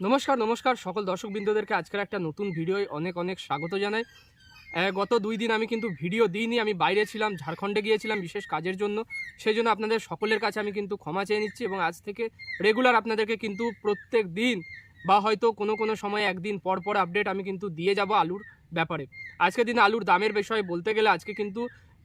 নমস্কার নমস্কার সকল দর্শকবৃন্দদেরকে। আজকের একটা নতুন ভিডিওয় অনেক অনেক স্বাগত জানাই। গত দুই দিন আমি কিন্তু ভিডিও দিইনি, আমি বাইরে ছিলাম, ঝাড়খণ্ডে গিয়েছিলাম বিশেষ কাজের জন্য। সেই জন্য আপনাদের সকলের কাছে আমি কিন্তু ক্ষমা চেয়ে নিচ্ছি এবং আজ থেকে রেগুলার আপনাদেরকে কিন্তু প্রত্যেক দিন বা হয়তো কোনো কোনো সময় একদিন পর পর আপডেট আমি কিন্তু দিয়ে যাব আলুর ব্যাপারে। আজকের দিনে আলুর দামের বিষয়ে বলতে গেলে আজকে কিন্তু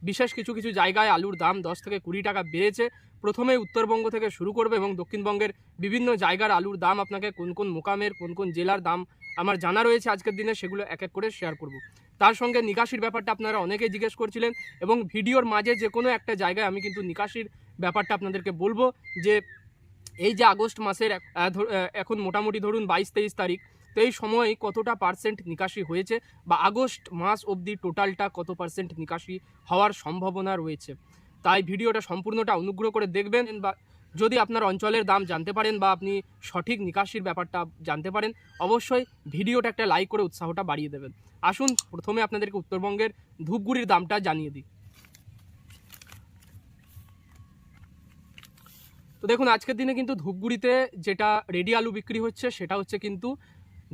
বিশেষ কিছু কিছু জায়গায় আলুর দাম দশ থেকে কুড়ি টাকা বেড়েছে। প্রথমে উত্তরবঙ্গ থেকে শুরু করবে এবং দক্ষিণবঙ্গের বিভিন্ন জায়গার আলুর দাম আপনাকে কোন কোন মোকামের, কোন কোন জেলার দাম আমার জানা রয়েছে আজকের দিনে, সেগুলো এক এক করে শেয়ার করব। তার সঙ্গে নিকাশির ব্যাপারটা আপনারা অনেকেই জিজ্ঞেস করছিলেন এবং ভিডিওর মাঝে যে কোনো একটা জায়গায় আমি কিন্তু নিকাশির ব্যাপারটা আপনাদেরকে বলব যে এই যে আগস্ট মাসের এখন মোটামুটি ধরুন বাইশ তেইশ তারিখ, তো এই সময় কতটা পার্সেন্ট নিকাশি হয়েছে বা আগস্ট মাস অবধি টোটালটা কত পার্সেন্ট নিকাশি হওয়ার সম্ভাবনা রয়েছে? তাই ভিডিওটা সম্পূর্ণটা অনুগ্রহ করে দেখবেন বা যদি আপনার অঞ্চলের দাম জানতে পারেন বা আপনি সঠিক নিকাশির ব্যাপারটা জানতে পারেন, অবশ্যই ভিডিওটা একটা লাইক করে উৎসাহটা বাড়িয়ে দেবেন। আসুন, প্রথমে আপনাদেরকে উত্তরবঙ্গের ধূপগুড়ির দামটা জানিয়ে দিই। তো দেখুন, আজকের দিনে কিন্তু ধূপগুড়িতে যেটা রেডি আলু বিক্রি হচ্ছে, সেটা হচ্ছে কিন্তু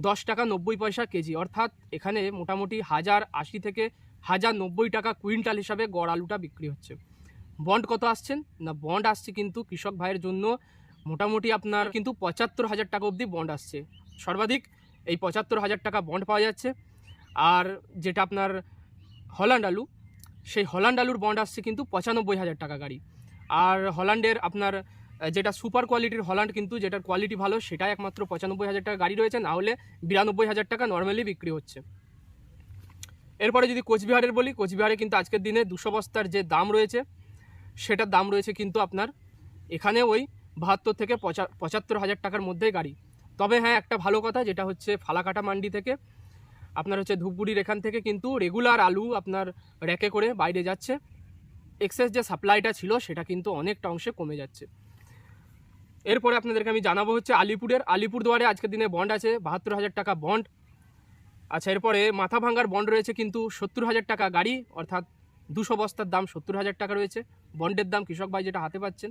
দশ টাকা নব্বই পয়সা কেজি। অর্থাৎ এখানে মোটামুটি হাজার আশি থেকে হাজার নব্বই টাকা কুইন্টাল হিসাবে গড় আলুটা বিক্রি হচ্ছে। বন্ড কত আসছেন? না বন্ড আসছে কিন্তু কৃষক ভাইয়ের জন্য মোটামুটি আপনার কিন্তু পঁচাত্তর হাজার টাকা অবধি বন্ড আসছে। সর্বাধিক এই পঁচাত্তর হাজার টাকা বন্ড পাওয়া যাচ্ছে। আর যেটা আপনার হল্যান্ড আলু, সেই হল্যান্ড আলুর বন্ড আসছে কিন্তু পঁচানব্বই হাজার টাকা গাড়ি। আর হল্যান্ডের আপনার যেটা সুপার কোয়ালিটির হল্যান্ড কিন্তু যেটার কোয়ালিটি ভালো, সেটাই একমাত্র পঁচানব্বই হাজার টাকা গাড়ি রয়েছে। না হলে বিরানব্বই হাজার টাকা নর্মালি বিক্রি হচ্ছে। এরপরে যদি কোচবিহারের বলি, কোচবিহারে কিন্তু আজকের দিনে দুশো বস্তার যে দাম রয়েছে সেটার দাম রয়েছে কিন্তু আপনার এখানে ওই বাহাত্তর থেকে পঁচা পঁচাত্তর হাজার টাকার মধ্যেই গাড়ি। তবে হ্যাঁ একটা ভালো কথা যেটা হচ্ছে ফালাকাটা মান্ডি থেকে, আপনার হচ্ছে ধূপগুড়ির এখান থেকে কিন্তু রেগুলার আলু আপনার র্যাকে করে বাইরে যাচ্ছে। এক্সেস যে সাপ্লাইটা ছিল সেটা কিন্তু অনেকটা অংশে কমে যাচ্ছে। এরপরে আপনাদেরকে আমি জানাব হচ্ছে আলিপুরের, আলিপুরদুয়ারে আজকের দিনে বন্ড আছে বাহাত্তর হাজার টাকা বন্ড আচ্ছা এরপরে মাথা ভাঙ্গার বন্ড রয়েছে কিন্তু সত্তর হাজার টাকা গাড়ি, অর্থাৎ দুশো বস্তার দাম সত্তর হাজার টাকা রয়েছে। বন্ডের দাম কৃষক ভাই যেটা হাতে পাচ্ছেন।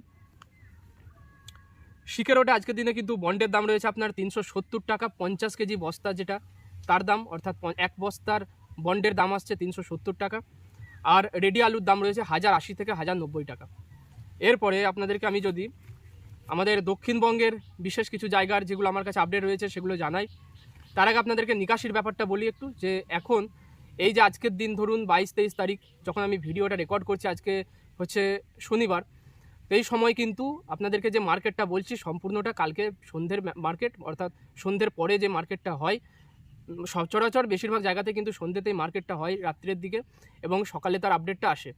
শিকেরোটে আজকের দিনে কিন্তু বন্ডের দাম রয়েছে আপনার তিনশো সত্তর টাকা পঞ্চাশ কেজি বস্তা যেটা। তার দাম অর্থাৎ এক বস্তার বন্ডের দাম আসছে তিনশো সত্তর টাকা। আর রেডি আলুর দাম রয়েছে হাজার আশি থেকে হাজার নব্বই টাকা। এরপরে আপনাদেরকে আমি যদি আমাদের দক্ষিণবঙ্গের বিশেষ কিছু জায়গার যেগুলো আমার কাছে আপডেট রয়েছে সেগুলো জানাই। তার আগে আপনাদেরকে নিকাশির ব্যাপারটা বলি একটু, যে এখন এই যে আজকের দিন ধরুন বাইশ তেইশ তারিখ, যখন আমি ভিডিওটা রেকর্ড করছি, আজকে হচ্ছে শনিবার এই সময় কিন্তু আপনাদেরকে যে মার্কেটটা বলছি, সম্পূর্ণটা কালকে সন্ধ্যের মার্কেট অর্থাৎ সন্ধ্যের পরে যে মার্কেটটা হয় সচরাচর বেশিরভাগ জায়গাতে কিন্তু সন্ধ্যেতেই মার্কেটটা হয় রাত্রের দিকে এবং সকালে তার আপডেটটা আসে।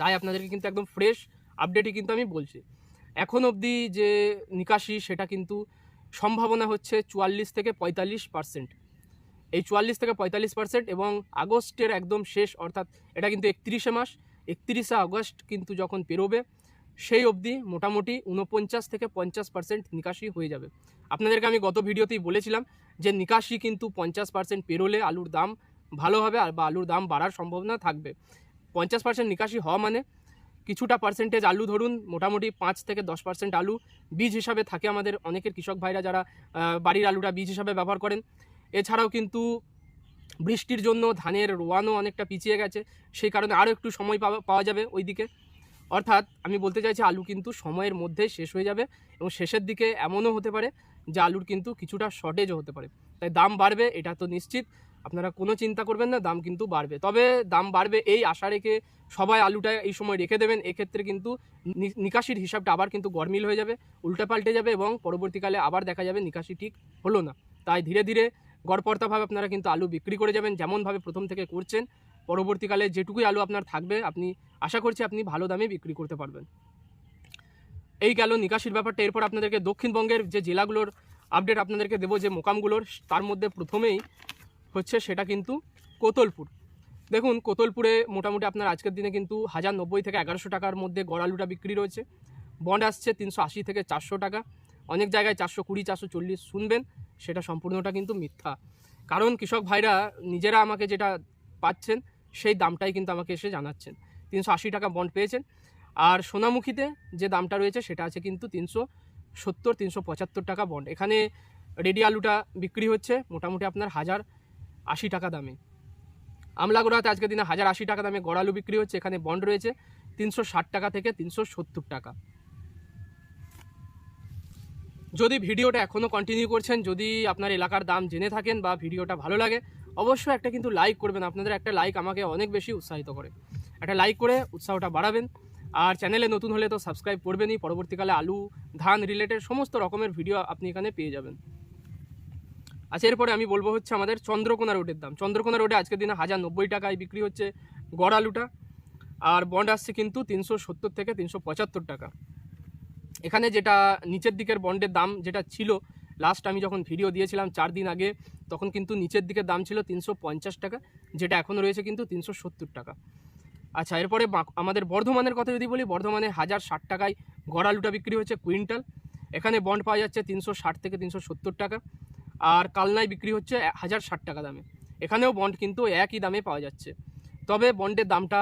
তাই আপনাদেরকে কিন্তু একদম ফ্রেশ আপডেটই কিন্তু আমি বলছি। এখন অবধি যে নিকাশি, সেটা কিন্তু সম্ভাবনা হচ্ছে চুয়াল্লিশ থেকে পঁয়তাল্লিশ পার্সেন্ট এই চুয়াল্লিশ থেকে পঁয়তাল্লিশ পার্সেন্ট এবং আগস্টের একদম শেষ, অর্থাৎ এটা কিন্তু একত্রিশে মাস, একত্রিশে আগস্ট কিন্তু যখন পেরোবে, সেই অবধি মোটামুটি উনপঞ্চাশ থেকে পঞ্চাশ পার্সেন্ট নিকাশি হয়ে যাবে। আপনাদেরকে আমি গত ভিডিওতেই বলেছিলাম যে নিকাশি কিন্তু পঞ্চাশ পার্সেন্ট পেরোলে আলুর দাম ভালো হবে আর বা আলুর দাম বাড়ার সম্ভাবনা থাকবে। পঞ্চাশ পার্সেন্ট নিকাশি হওয়া মানে কিছুটা পার্সেন্টেজ আলু ধরুন, মোটামুটি পাঁচ থেকে দশ পার্সেন্ট আলু, বীজ হিসাবে থাকে আমাদের অনেকের কৃষক ভাইরা যারা বাড়ির আলুটা বীজ হিসাবে ব্যবহার করেন। এছাড়াও কিন্তু বৃষ্টির জন্য ধানের রোয়ানো অনেকটা পিছিয়ে গেছে, সেই কারণে আরও একটু সময় পাওয়া পাওয়া যাবে ওই দিকে অর্থাৎ আমি বলতে চাইছি আলু কিন্তু সময়ের মধ্যে শেষ হয়ে যাবে এবং শেষের দিকে এমনও হতে পারে যে আলুর কিন্তু কিছুটা শর্টেজও হতে পারে। তাই দাম বাড়বে, এটা তো নিশ্চিত। আপনারা কোনো চিন্তা করবেন না, দাম কিন্তু বাড়বে। তবে দাম বাড়বে এই আশা রেখে সবাই আলুটা এই সময় রেখে দেবেন, এক্ষেত্রে কিন্তু নিকাশির হিসাবটা আবার কিন্তু গরমিল হয়ে যাবে উল্টে পাল্টে যাবে এবং পরবর্তীকালে আবার দেখা যাবে নিকাশি ঠিক হলো না। তাই ধীরে ধীরে গড়পড়তাভাবে আপনারা কিন্তু আলু বিক্রি করে যাবেন যেমনভাবে প্রথম থেকে করছেন। পরবর্তীকালে যেটুকুই আলু আপনার থাকবে, আপনি আশা করছি আপনি ভালো দামে বিক্রি করতে পারবেন। এই গেল নিকাশির ব্যাপারটা। এরপর আপনাদেরকে দক্ষিণবঙ্গের যে জেলাগুলোর আপডেট আপনাদেরকে দেবো, যে মোকামগুলোর, তার মধ্যে প্রথমেই হচ্ছে সেটা কিন্তু কোতলপুর। দেখুন, কোতলপুরে মোটামুটি আপনার আজকের দিনে কিন্তু হাজার নব্বই থেকে এগারোশো টাকার মধ্যে গড়ালুটা বিক্রি রয়েছে। বন্ড আসছে তিনশো আশি থেকে চারশো টাকা। অনেক জায়গায় চারশো কুড়ি, চারশো চল্লিশ শুনবেন, সেটা সম্পূর্ণটা কিন্তু মিথ্যা। কারণ কৃষক ভাইরা নিজেরা আমাকে যেটা পাচ্ছেন, সেই দামটাই কিন্তু আমাকে এসে জানাচ্ছেন। তিনশো আশি টাকা বন্ড পেয়েছেন। আর সোনামুখীতে যে দামটা রয়েছে, সেটা আছে কিন্তু তিনশো সত্তর, তিনশো পঁচাত্তর টাকা বন্ড এখানে রেডি আলুটা বিক্রি হচ্ছে মোটামুটি আপনার হাজার আশি টাকা দামে। আমলাগোড়াতে আজকের দিনে হাজার আশি টাকা দামে গড় আলু বিক্রি হচ্ছে, এখানে বন্ড রয়েছে তিনশো ষাট টাকা থেকে তিনশো সত্তর টাকা। যদি ভিডিওটা এখনও কন্টিনিউ করছেন, যদি আপনার এলাকার দাম জেনে থাকেন বা ভিডিওটা ভালো লাগে, অবশ্যই একটা কিন্তু লাইক করবেন। আপনাদের একটা লাইক আমাকে অনেক বেশি উৎসাহিত করে। একটা লাইক করে উৎসাহটা বাড়াবেন। আর চ্যানেলে নতুন হলে তো সাবস্ক্রাইব করবেনই। পরবর্তীকালে আলু, ধান রিলেটেড সমস্ত রকমের ভিডিও আপনি এখানে পেয়ে যাবেন। আচ্ছা এরপরে আমি বলব হচ্ছে আমাদের চন্দ্রকোনা রোডের দাম। চন্দ্রকোনা রোডে আজকের দিনে হাজার নব্বই টাকায় বিক্রি হচ্ছে গড় আলুটা। আর বন্ড আসছে কিন্তু তিনশো সত্তর থেকে তিনশো পঁচাত্তর টাকা। এখানে যেটা নিচের দিকের বন্ডের দাম যেটা ছিল লাস্ট আমি যখন ভিডিও দিয়েছিলাম চার দিন আগে, তখন কিন্তু নিচের দিকের দাম ছিল তিনশো পঞ্চাশ টাকা, যেটা এখন রয়েছে কিন্তু তিনশো সত্তর টাকা। আচ্ছা এরপরে আমাদের বর্ধমানের কথা যদি বলি, বর্ধমানে হাজার ষাট টাকায় গড় আলুটা বিক্রি হচ্ছে কুইন্টাল। এখানে বন্ড পাওয়া যাচ্ছে তিনশো ষাট থেকে তিনশো সত্তর টাকা। আর কালনায় বিক্রি হচ্ছে হাজার ষাট টাকা দামে। এখানেও বন্ড কিন্তু একই দামে পাওয়া যাচ্ছে। তবে বন্ডের দামটা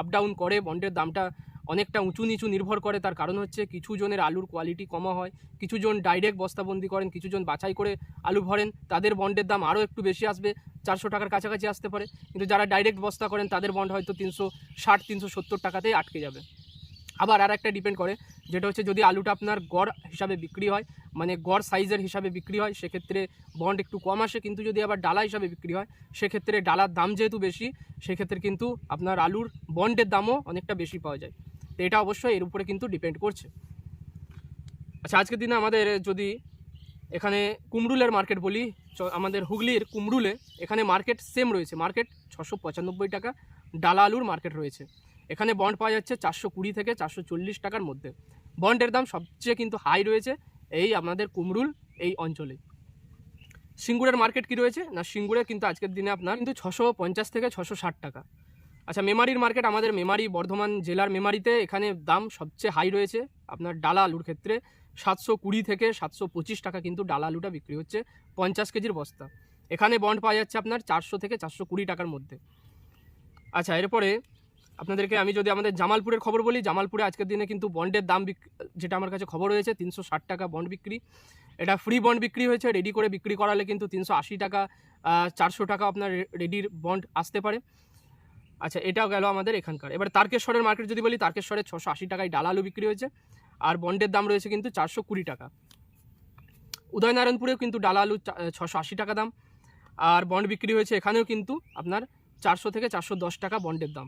আপ ডাউন করে বন্ডের দামটা অনেকটা উঁচু নিচু নির্ভর করে। তার কারণ হচ্ছে কিছু জনের আলুর কোয়ালিটি কমা হয়, কিছু জন ডাইরেক্ট বস্তাবন্দি করেন, কিছু জন বাছাই করে আলু ভরেন, তাদের বন্ডের দাম আরও একটু বেশি আসবে, চারশো টাকার কাছাকাছি আসতে পারে। কিন্তু যারা ডাইরেক্ট বস্তা করেন, তাদের বন্ড হয়তো তিনশো ষাট, তিনশো সত্তর টাকাতেই আটকে যাবে। আবার আর একটা ডিপেন্ড করে, যেটা হচ্ছে যদি আলুটা আপনার গড় হিসাবে বিক্রি হয় মানে গড় সাইজের হিসাবে বিক্রি হয়, সেক্ষেত্রে বন্ড একটু কম আসে। কিন্তু যদি আবার ডালা হিসাবে বিক্রি হয়, সেক্ষেত্রে ডালার দাম যেহেতু বেশি, সেক্ষেত্রে কিন্তু আপনার আলুর বন্ডের দামও অনেকটা বেশি পাওয়া যায়। তো এটা অবশ্যই এর উপরে কিন্তু ডিপেন্ড করছে। আচ্ছা আজকের দিনে আমাদের যদি এখানে কুমরুলের মার্কেট বলি আমাদের হুগলির কুমরুলে এখানে মার্কেট সেম রয়েছে। মার্কেট ছশো পঁচানব্বই টাকা ডালা আলুর মার্কেট রয়েছে। এখানে বন্ড পাওয়া যাচ্ছে চারশো কুড়ি থেকে চারশো চল্লিশ টাকার মধ্যে। বন্ডের দাম সবচেয়ে কিন্তু হাই রয়েছে এই আমাদের কুমরুল এই অঞ্চলে। সিঙ্গুরের মার্কেট কি রয়েছে? না, সিঙ্গুরে কিন্তু আজকের দিনে আপনার কিন্তু ছশো পঞ্চাশ থেকে ছশো ষাট টাকা। আচ্ছা মেমারির মার্কেট আমাদের মেমারি, বর্ধমান জেলার মেমারিতে এখানে দাম সবচেয়ে হাই রয়েছে। আপনার ডালা আলুর ক্ষেত্রে সাতশো কুড়ি থেকে সাতশো পঁচিশ টাকা কিন্তু ডালা আলুটা বিক্রি হচ্ছে পঞ্চাশ কেজির বস্তা। এখানে বন্ড পাওয়া যাচ্ছে আপনার চারশো থেকে চারশো কুড়ি টাকার মধ্যে। আচ্ছা এরপরে আপনাদেরকে আমি যদি আমাদের জামালপুরের খবর বলি, জামালপুরে আজকের দিনে কিন্তু বন্ডের দাম যেটা আমার কাছে খবর রয়েছে, তিনশো ষাট টাকা বন্ড বিক্রি। এটা ফ্রি বন্ড বিক্রি হয়েছে রেডি করে বিক্রি করালে কিন্তু তিনশো আশি টাকা চারশো টাকা আপনার রেডির বন্ড আসতে পারে। আচ্ছা এটাও গেল আমাদের এখানকার। এবার তারকেশ্বরের মার্কেট যদি বলি, তারকেশ্বরে ছশো আশি টাকায় ডাল আলু বিক্রি হয়েছে, আর বন্ডের দাম রয়েছে কিন্তু চারশো কুড়ি টাকা। উদয়নারায়ণপুরেও কিন্তু ডাল আলু ছশো আশি টাকা দাম, আর বন্ড বিক্রি হয়েছে এখানেও কিন্তু আপনার চারশো থেকে চারশো দশ টাকা বন্ডের দাম।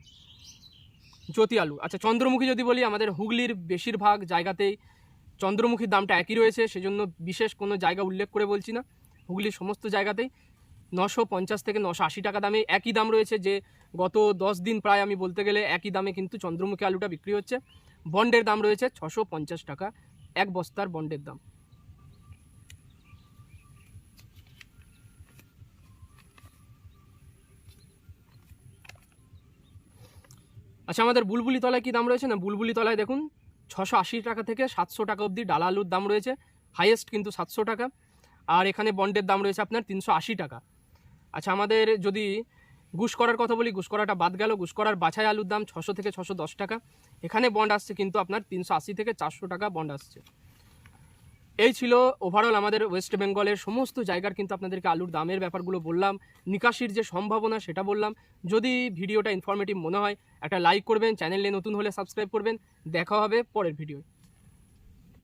জ্যোতি আলু আচ্ছা চন্দ্রমুখী যদি বলি, আমাদের হুগলির বেশিরভাগ জায়গাতেই চন্দ্রমুখীর দামটা একই রয়েছে, সেজন্য বিশেষ কোনো জায়গা উল্লেখ করে বলছি না। হুগলির সমস্ত জায়গাতেই নশো পঞ্চাশ থেকে নশো আশি টাকা দামে একই দাম রয়েছে, যে গত দশ দিন প্রায় আমি বলতে গেলে একই দামে কিন্তু চন্দ্রমুখী আলুটা বিক্রি হচ্ছে। বন্ডের দাম রয়েছে ছশো পঞ্চাশ টাকা, এক বস্তার বন্ডের দাম। আচ্ছা আমাদের বুলবুলি তলায় কী দাম রয়েছে? না, বুলবুলি তলায় দেখুন, ছশো আশি টাকা থেকে সাতশো টাকা অবধি ডালা আলুর দাম রয়েছে। হাইয়েস্ট কিন্তু সাতশো টাকা। আর এখানে বন্ডের দাম রয়েছে আপনার তিনশো আশি টাকা। আচ্ছা আমাদের যদি গুস করার কথা বলি গুস করাটা বাদ গেল। গুস করার বাছাই আলুর দাম ছশো থেকে ছশো দশ টাকা। এখানে বন্ড আসছে কিন্তু আপনার তিনশো আশি থেকে চারশো টাকা বন্ড আসছে। এই ছিল ওভারঅল আমাদের ওয়েস্ট বেঙ্গলের সমস্ত জায়গার কিন্তু আপনাদেরকে আলুর দামের ব্যাপারগুলো বললাম। নিকাশির যে সম্ভাবনা সেটা বললাম। যদি ভিডিওটা ইনফরমেটিভ মনে হয়, একটা লাইক করবেন চ্যানেলে নতুন হলে সাবস্ক্রাইব করবেন। দেখা হবে পরের ভিডিও